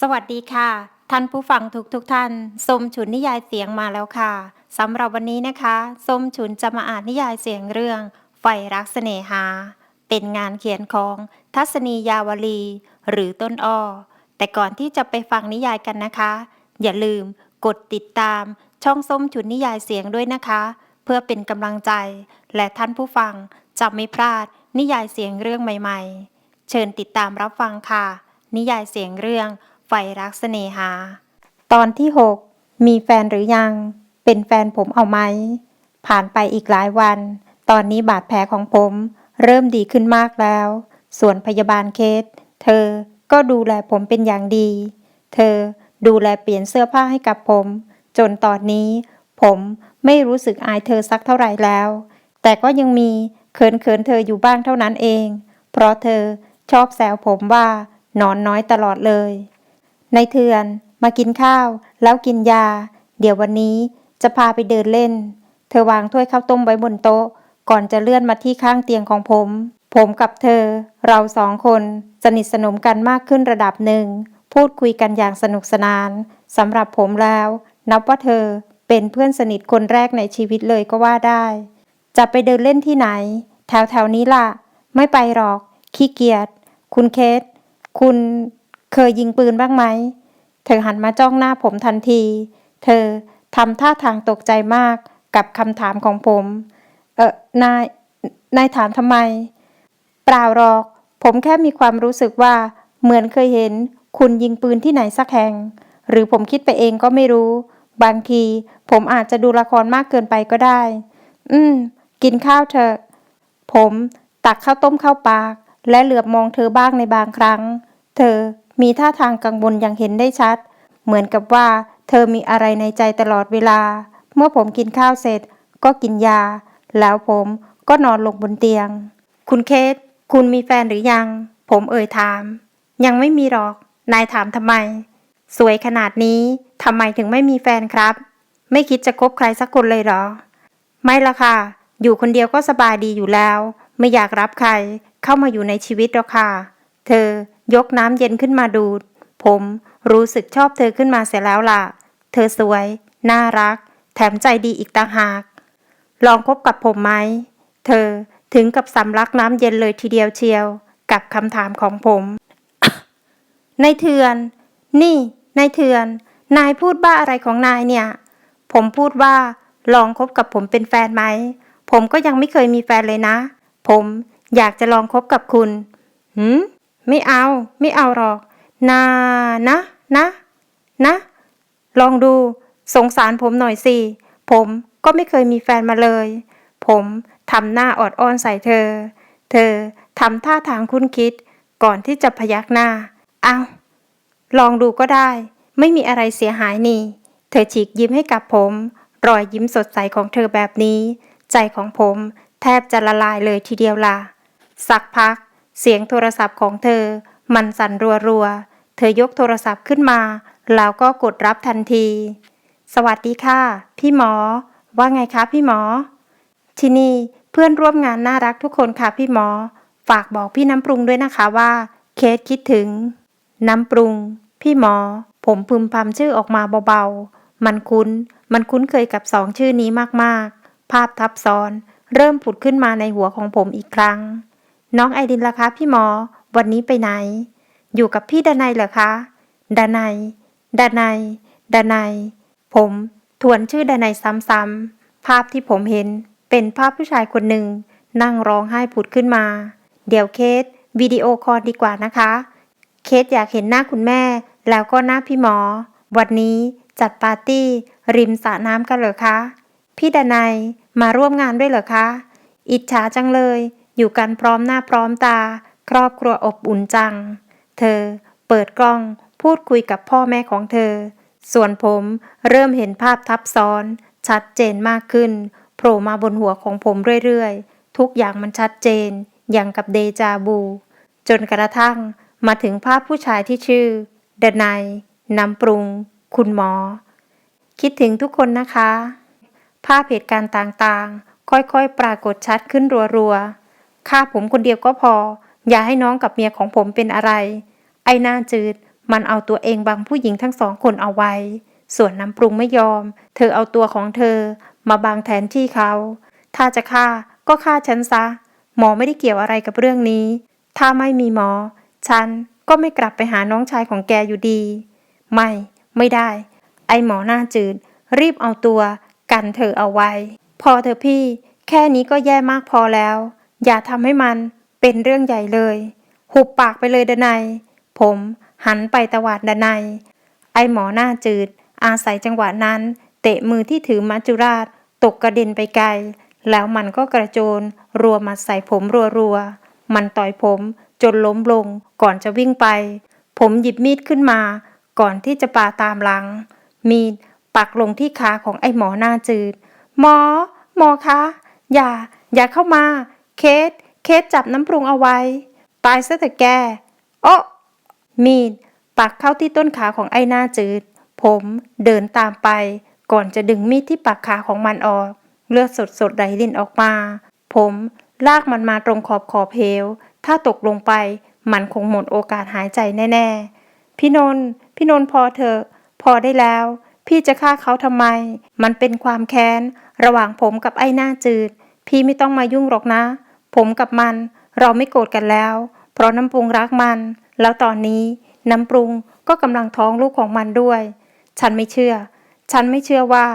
สวัสดีค่ะ ท่านผู้ฟังทุกทุกท่านส้มฉุนนิยายเสียงมาแล้วค่ะสำหรับวันนี้นะคะส้มฉุนจะมาอ่านนิยายเสียงเรื่องไฟรักเสน่หา เป็นงานเขียนของทัศนียาวลี หรือต้นอ้อแต่ก่อนที่จะไปฟังนิยายกันนะคะ อย่าลืมกดติดตามช่องส้มฉุนนิยายเสียงด้วยนะคะ พื่อเป็นกำลังใจ และท่านผู้ฟังจะไม่พลาด นิยายเสียงเรื่องใหม่ ๆ เชิญติดตามรับฟังค่ะ นิยายเสียงเรื่องไฟรักเสน่หา ตอนที่ 6 มีแฟนหรือยัง เป็นแฟนผมเอาไหม ผ่านไปอีกหลายวัน ตอนนี้บาดแผลของผม เริ่มดีขึ้นมากแล้ว ส่วนพยาบาลเคส เธอก็ดูแลผมเป็นอย่างดี เธอดูแลเปลี่ยนเสื้อผ้าให้กับผม จนตอนนี้ ผม ไม่รู้สึกอายเธอสักเท่าไหร่แล้ว แต่ก็ยังมีเขินเขินๆเธออยู่บ้างเท่านั้นเอง เพราะเธอชอบแซวผมว่านอนน้อยตลอดเลย ในเถื่อนมากินข้าว แล้วกินยา เดี๋ยววันนี้จะพาไปเดินเล่น เธอวางถ้วยข้าวต้มไว้บนโต๊ะ ก่อนจะเลื่อนมาที่ข้างเตียงของผม ผมกับเธอ เราสองคนสนิทสนมกันมากขึ้นระดับหนึ่ง พูดคุยกันอย่างสนุกสนานสำหรับผมแล้ว นับว่าเธอ เป็นเพื่อนสนิทคนแรกในชีวิตเลยก็ว่าได้ จะไปเดินเล่นที่ไหน แถวแถวนี้ล่ะ ไม่ไปหรอก ขี้เกียจ คุณเคส คุณเคยยิงปืนบ้างไหม เธอหันมาจ้องหน้าผมทันที เธอทำท่าทางตกใจมากกับคำถามของผม เออนาย นายถามทำไม เปล่าหรอก ผมแค่มีความรู้สึกว่า เหมือนเคยเห็น คุณยิงปืนที่ไหนสักแห่ง หรือผมคิดไปเองก็ไม่รู้ บางที ผมอาจจะดูละครมากเกินไปก็ได้ อืม กินข้าวเถอะ ผมตักข้าวต้มเข้าปาก และเหลือบมองเธอบ้างในบางครั้ง เธอมีท่าทางกังวลอย่างเห็นได้ชัด เหมือนกับว่า เธอมีอะไรในใจตลอดเวลา เมื่อผมกินข้าวเสร็จ ก็กินยา แล้วผมก็นอนลงบนเตียง คุณเคส คุณมีแฟนหรือยัง ผมเอ่ยถาม ยังไม่มีหรอก นายถามทำไม สวยขนาดนี้ทำไมถึงไม่มีแฟนครับ ไม่คิดจะคบใครสักคนเลยเหรอ ไม่ละค่ะ อยู่คนเดียวก็สบายดีอยู่แล้ว ไม่อยากรับใครเข้ามาอยู่ในชีวิตหรอกค่ะ เธอยกน้ำเย็นขึ้นมาดูด ผมรู้สึกชอบเธอขึ้นมาเสียแล้วล่ะ เธอสวย น่ารัก แถมใจดีอีกต่างหาก ลองคบกับผมไหม เธอถึงกับสำลักน้ำเย็นเลยทีเดียวเชียว กับคำถามของผม ในเถื่อน นี่ นายเถื่อน นายพูดบ้าอะไรของนายเนี่ย ผมพูดว่าลองคบกับผมเป็นแฟนไหม ผมก็ยังไม่เคยมีแฟนเลยนะ ผมอยากจะลองคบกับคุณหืมไม่เอา ไม่เอาหรอกนานะ นะ นะ ลองดู สงสารผมหน่อยสิ ผมก็ไม่เคยมีแฟนมาเลย ผมทำหน้าออดอ้อนใส่เธอ เธอทำท่าทางคุ้นคิดก่อนที่จะพยักหน้า เอา ลองดูก็ได้ ไม่มีอะไรเสียหายนี่ เธอฉีกยิ้มให้กับผม รอยยิ้มสดใสของเธอแบบนี้ ใจของผม แทบจะละลายเลยทีเดียวล่ะ สักพัก เสียงโทรศัพท์ของเธอ มันสั่นรัวๆ เธอยกโทรศัพท์ขึ้นมา แล้วก็กดรับทันที สวัสดีค่ะ พี่หมอ ว่าไงคะพี่หมอ ที่นี่เพื่อนร่วมงานน่ารักทุกคนค่ะพี่หมอ ฝากบอกพี่น้ำปรุงด้วยนะคะว่า เคสคิดถึง น้ำปรุง พี่หมอ ผมพึมพำชื่อออกมาเบาๆ มันคุ้น มันคุ้นเคยกับสองชื่อนี้มากๆ ภาพทับซ้อน เริ่มผุดขึ้นมาในหัวของผมอีกครั้ง น้องไอดินล่ะคะพี่หมอ วันนี้ไปไหน อยู่กับพี่ดานัยเหรอคะดานัยดานัยดานัยผมทวนชื่อดานัยซ้ำๆ ภาพที่ผมเห็น เป็นภาพผู้ชายคนหนึ่ง นั่งร้องไห้ผุดขึ้นมา เดี๋ยวเคสวิดีโอคอลดีกว่านะคะ เคสอยากเห็นหน้าคุณแม่ แล้วก็หน้าพี่หมอ วันนี้จัดปาร์ตี้ ริมสระน้ำกันเหรอคะ พี่ดนัยมาร่วมงานด้วยเหรอคะ อิจฉาจังเลย อยู่กันพร้อมหน้าพร้อมตา ครอบครัวอบอุ่นจัง เธอเปิดกล้องพูดคุยกับพ่อแม่ของเธอ ส่วนผมเริ่มเห็นภาพทับซ้อน ชัดเจนมากขึ้น โผล่มาบนหัวของผมเรื่อยๆ ทุกอย่างมันชัดเจน อย่างกับเดจาบู จนกระทั่ง มาถึงภาพผู้ชายที่ชื่อเดนายน้ำปรุง คุณหมอ คิดถึงทุกคนนะคะ ภาพเหตุการณ์ต่างๆ ค่อยๆ ปรากฏชัดขึ้นรัวๆฆ่าผมคนเดียวก็พอ อย่าให้น้องกับเมียของผมเป็นอะไร ไอ้หน้าจืด มันเอาตัวเองบังผู้หญิงทั้งสองคนเอาไว้ ส่วนน้ำปรุงไม่ยอม เธอเอาตัวของเธอ มาบังแทนที่เขา ถ้าจะฆ่าก็ฆ่าฉันซะ หมอไม่ได้เกี่ยวอะไรกับเรื่องนี้ ถ้าไม่มีหมอ ฉันก็ไม่กลับไปหาน้องชายของแกอยู่ดี ไม่ ไม่ได้ ไอหมอหน้าจืด รีบเอาตัวกันเธอเอาไว้ พอเธอพี่ แค่นี้ก็แย่มากพอแล้ว อย่าทำให้มันเป็นเรื่องใหญ่เลย หุบปากไปเลยดนัยผมหันไปตวาดดนัยไอหมอหน้าจืด อาศัยจังหวะนั้น เตะมือที่ถือมัจจุราช ตกกระเด็นไปไกล แล้วมันก็กระโจนรัวมาใส่ผมรัวๆ มันต่อยผม จนล้มลงก่อนจะวิ่งไป ผมหยิบมีดขึ้นมา ก่อนที่จะปาตามหลัง มีดปักลงที่ขาของไอ้หมอหน้าจืด หมอ หมอคะ อย่า อย่าเข้ามา เคส เคสจับน้ำปรุงเอาไว้ ตายซะเถอะแกโอ้มีดปักเข้าที่ต้นขาของไอ้หน้าจืด ผมเดินตามไป ก่อนจะดึงมีดที่ปักขาของมันออก เลือดสดสดๆไหลรินออกมา ผมลากมันมาตรงขอบขอบเหว ถ้าตกลงไป มันคงหมดโอกาสหายใจแน่ ๆ พี่นนท์พี่นนท์พอเถอะ พอได้แล้ว พี่จะฆ่าเขาทำไม มันเป็นความแค้น ระหว่างผมกับไอ้หน้าจืด พี่ไม่ต้องมายุ่งหรอกนะ ผมกับมัน เราไม่โกรธกันแล้ว เพราะน้ำปรุงรักมัน แล้วตอนนี้น้ำปรุงก็กำลังท้องลูกของมันด้วย ฉันไม่เชื่อ ฉันไม่เชื่อว่า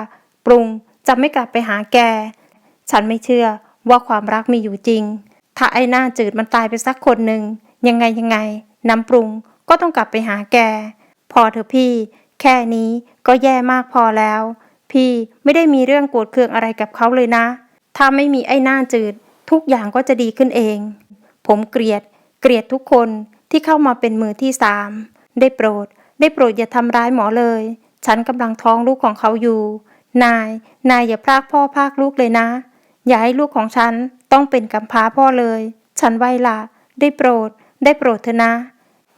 ปรุงจะไม่กลับไปหาแก ฉันไม่เชื่อว่าความรักมีอยู่จริง ถ้าไอ้หน้าจืดมันตายไปสักคนหนึ่งยังไงยังไง น้ำปรุงก็ต้องกลับไปหาแก พอเถอะพี่ แค่นี้ก็แย่มากพอแล้ว พี่ไม่ได้มีเรื่องโกรธเคืองอะไรกับเขาเลยนะ ถ้าไม่มีไอ้หน้าจืด ทุกอย่างก็จะดีขึ้นเอง ผมเกลียด เกลียดทุกคนที่เข้ามาเป็นมือที่สามได้โปรด ได้โปรดอย่าทำร้ายหมอเลย ฉันกำลังท้องลูกของเขาอยู่ นาย นายอย่าพรากพ่อพรากลูกเลยนะ อย่าให้ลูกของฉัน ต้องเป็นกำพร้าพ่อเลย ฉันไหวละได้โปรด ได้โปรดเถอะนะ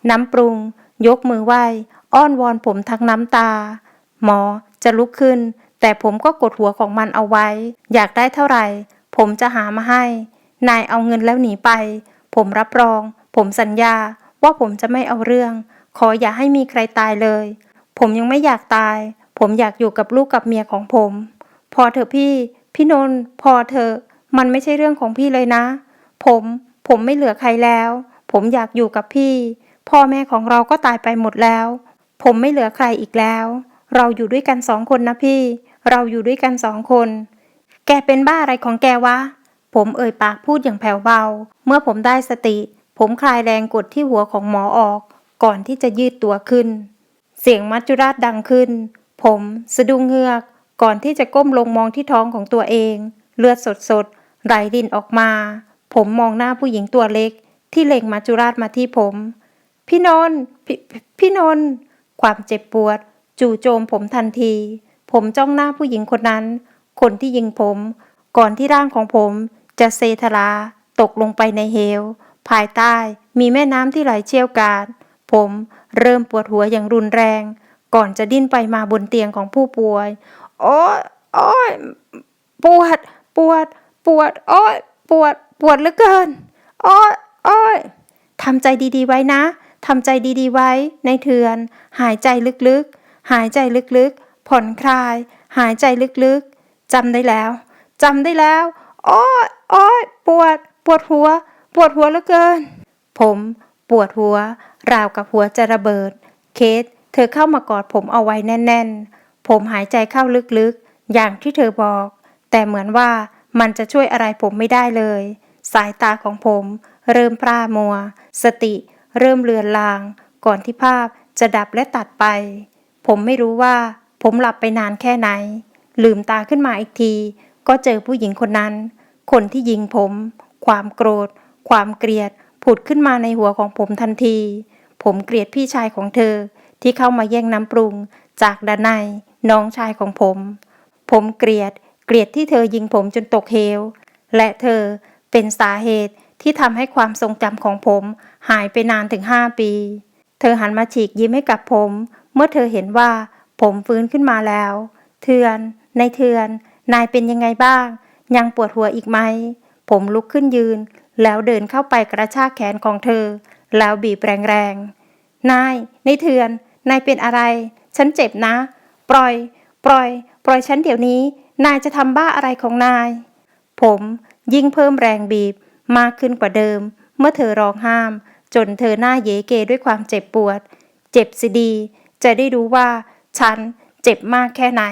น้ำปรุง ยกมือไหวอ้อนวอนผมทั้งน้ำตา หมอจะลุกขึ้น แต่ผมก็กดหัวของมันเอาไว้ อยากได้เท่าไหร่ ผมจะหามาให้ นายเอาเงินแล้วหนีไป ผมรับรอง ผมสัญญาว่าผมจะไม่เอาเรื่อง ขออย่าให้มีใครตายเลย ผมยังไม่อยากตาย ผมอยากอยู่กับลูกกับเมียของผม พอเถอะพี่ พี่นนท์พอเถอะ มันไม่ใช่เรื่องของพี่เลยนะ ผม ผมไม่เหลือใครแล้ว ผมอยากอยู่กับพี่ พ่อแม่ของเราก็ตายไปหมดแล้ว ผมไม่เหลือใครอีกแล้ว เราอยู่ด้วยกันสองคนนะพี่ เราอยู่ด้วยกันสองคน แกเป็นบ้าอะไรของแกวะ ผมเอ่ยปากพูดอย่างแผ่วเบา เมื่อผมได้สติ ผมคลายแรงกดที่หัวของหมอออก ก่อนที่จะยืดตัวขึ้น เสียงมัจจุราชดังขึ้น ผมสะดุ้งเงือก ก่อนที่จะก้มลงมองที่ท้องของตัวเอง เลือดสด ไหลรินออกมา ผมมองหน้าผู้หญิงตัวเล็ก ที่เล็งมัจุราชมาที่ผม พี่นนท์พพพี่นนท์ความเจ็บปวด จู่โจมผมทันที ผมจ้องหน้าผู้หญิงคนนั้น คนที่ยิงผม ก่อนที่ร่างของผมจะเซทลาตกลงไปในเหว ภายใต้มีแม่น้ำที่ไหลเชี่ยวกราดผมเริ่มปวดหัวอย่างรุนแรง ก่อนจะดิ้นไปมาบนเตียงของผู้ป่วย โอ้ยโอ้ยปวด ปวด ปวดโอ้ยปวดปวดเหลือเกิน โอ้ยโอ้ยทำใจดีๆไว้นะทำใจดีๆไว้ ในเถือน หายใจลึกๆ หายใจลึกๆ ผ่อนคลาย หายใจลึกๆจำได้แล้วจำได้แล้ว โอ้ยโอ้ยปวด ปวดหัว ปวดหัวเหลือเกิน ผมปวดหัว ราวกับหัวจะระเบิด เคสเธอเข้ามากอดผมเอาไว้แน่น ๆ ผมหายใจเข้าลึกๆ อย่างที่เธอบอก แต่เหมือนว่า มันจะช่วยอะไรผมไม่ได้เลย สายตาของผม เริ่มพร่ามัว สติ เริ่มเลือนลาง ก่อนที่ภาพจะดับและตัดไป ผมไม่รู้ว่า ผมหลับไปนานแค่ไหน ลืมตาขึ้นมาอีกที ก็เจอผู้หญิงคนนั้น คนที่ยิงผม ความโกรธ ความเกลียด ผุดขึ้นมาในหัวของผมทันที ผมเกลียดพี่ชายของเธอ ที่เข้ามาแย่งน้ำปรุง จากดานในน้องชายของผม ผมเกลียด เกลียดที่เธอยิงผมจนตกเหว และเธอเป็นสาเหตุที่ทำให้ความทรงจำของผมหายไปนานถึงห้าปี เธอหันมาฉีกยิ้มให้กับผม เมื่อเธอเห็นว่าผมฟื้นขึ้นมาแล้ว เทือน ในเทือน นายเป็นยังไงบ้าง ยังปวดหัวอีกไหม ผมลุกขึ้นยืน แล้วเดินเข้าไปกระชากแขนของเธอ แล้วบีบแรงๆ นายนายเถื่อน นายเป็นอะไร ฉันเจ็บนะ ปล่อย ปล่อย ปล่อยฉันเดี๋ยวนี้ นายจะทำบ้าอะไรของนาย ผมยิ่งเพิ่มแรงบีบมากขึ้นกว่าเดิม เมื่อเธอร้องห้าม จนเธอหน้าเยเกด้วยความเจ็บปวด เจ็บสิดี จะได้รู้ว่า ฉันเจ็บมากแค่ไหน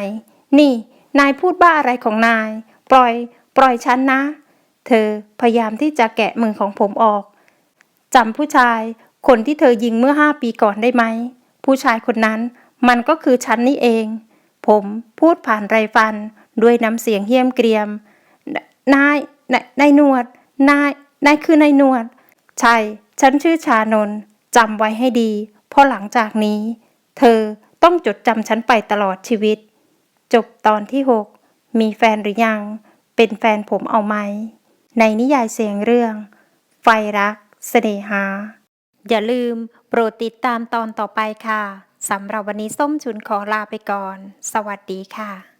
นี่ นายพูดบ้าอะไรของนาย ปล่อย ปล่อยฉันนะ เธอพยายามที่จะแกะมือของผมออกจำผู้ชาย คนที่เธอยิงเมื่อห้าปีก่อนได้ไหม ผู้ชายคนนั้น มันก็คือฉันนี่เอง ผมพูดผ่านไรฟัน ด้วยน้ำเสียงเหี้ยมเกรียม นาย นายนายนวด นาย นายคือนายนวด ใช่ ฉันชื่อชานนจำไว้ให้ดี เพราะหลังจากนี้ เธอต้องจดจำฉันไปตลอดชีวิต จบตอนที่ 6 มีแฟนหรือยัง เป็นแฟนผมเอาไหม ในนิยายเสียงเรื่อง ไฟรักเสน่หา อย่าลืมโปรดติดตามตอนต่อไปค่ะสำหรับวันนี้ส้มฉุนขอลาไปก่อน สวัสดีค่ะ